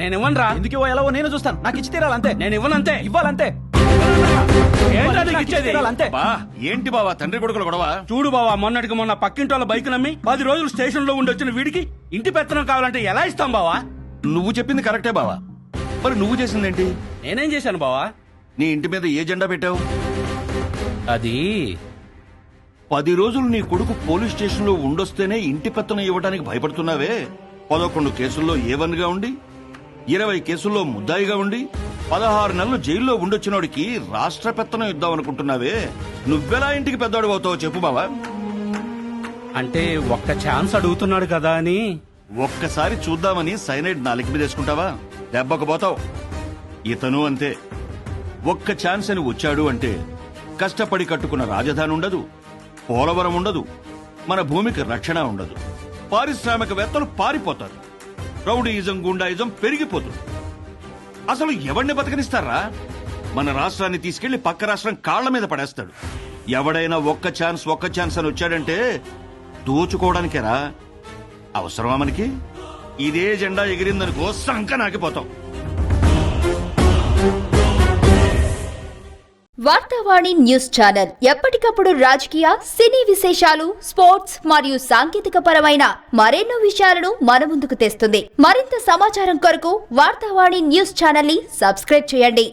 నేను ఇవ్వనురా. ఎందుకు ఇవ్వ? ఎలాగో నేను చూస్తాను. నాకు ఇచ్చి తీరాలంతే నేను ఇవ్వాలంతే. ఇచ్చేది? తీరాలంతే బా ఏంటి బావా తండ్రి కొడుకులు గొడవ? చూడు బావా మొన్నటికి మొన్న పక్కింటి వాళ్ళ బైక్ నమ్మి పది రోజులు స్టేషన్లో ఉండి వచ్చిన వీడికి ఇంటి పెత్తనం కావాలంటే ఎలా ఇస్తాం బావా? నువ్వు చెప్పింది కరెక్టే బావా. మరి నువ్వు చేసిందేంటి? నేనేం చేశాను బావా? నీ ఇంటి మీద ఏ జెండా పెట్టావు? అది పది రోజులు నీ కొడుకు పోలీస్ స్టేషన్లో ఉండొస్తేనే ఇంటి పెత్తనం ఇవ్వడానికి భయపడుతున్నావే. పదకొండు కేసుల్లో ఏ వన్గా ఉండి? ఇరవై కేసుల్లో ముద్దాయిగా ఉండి పదహారు నెలలు జైల్లో ఉండొచ్చినోడికి రాష్ట్ర పెత్తనం ఇద్దాం అనుకుంటున్నావే నువ్వెలా ఇంటికి పెద్దవాడు అవుతావో చెప్పు బావా. అంటే ఒక్క ఛాన్స్ అడుగుతున్నాడు కదా అని. ఒక్కసారి చూద్దామని సైనైడ్ నాలుగు మీద వేసుకుంటావా? దెబ్బకు పోతావు. ఇతను అంతే. ఒక్క ఛాన్స్ అని వచ్చాడు అంటే కష్టపడి కట్టుకున్న రాజధాని ఉండదు పోలవరం ఉండదు మన భూమికి రక్షణ ఉండదు. పారిశ్రామికవేత్తలు పారిపోతారు. రౌడీయిజం గుండాయిజం పెరిగిపోతుంది. అసలు ఎవడిని బతకనిస్తారా? మన రాష్ట్రాన్ని తీసుకెళ్ళి పక్క రాష్ట్రం కాళ్ళ మీద పడేస్తాడు. ఎవడైనా ఒక్క ఛాన్స్ ఒక్క ఛాన్స్ అని వచ్చాడంటే దోచుకోవడానికేరా? అవసరమా మనకి? ఇదే జెండా ఎగిరిందనుకో సంక వార్తావాణి న్యూస్ ఛానల్. ఎప్పటికప్పుడు రాజకీయ సినీ విశేషాలు స్పోర్ట్స్ మరియు సాంకేతిక పరమైన మరెన్నో విషయాలను మన ముందుకు తెస్తుంది. మరింత సమాచారం కొరకు వార్తావాణి న్యూస్ ఛానల్ని సబ్స్క్రైబ్ చేయండి.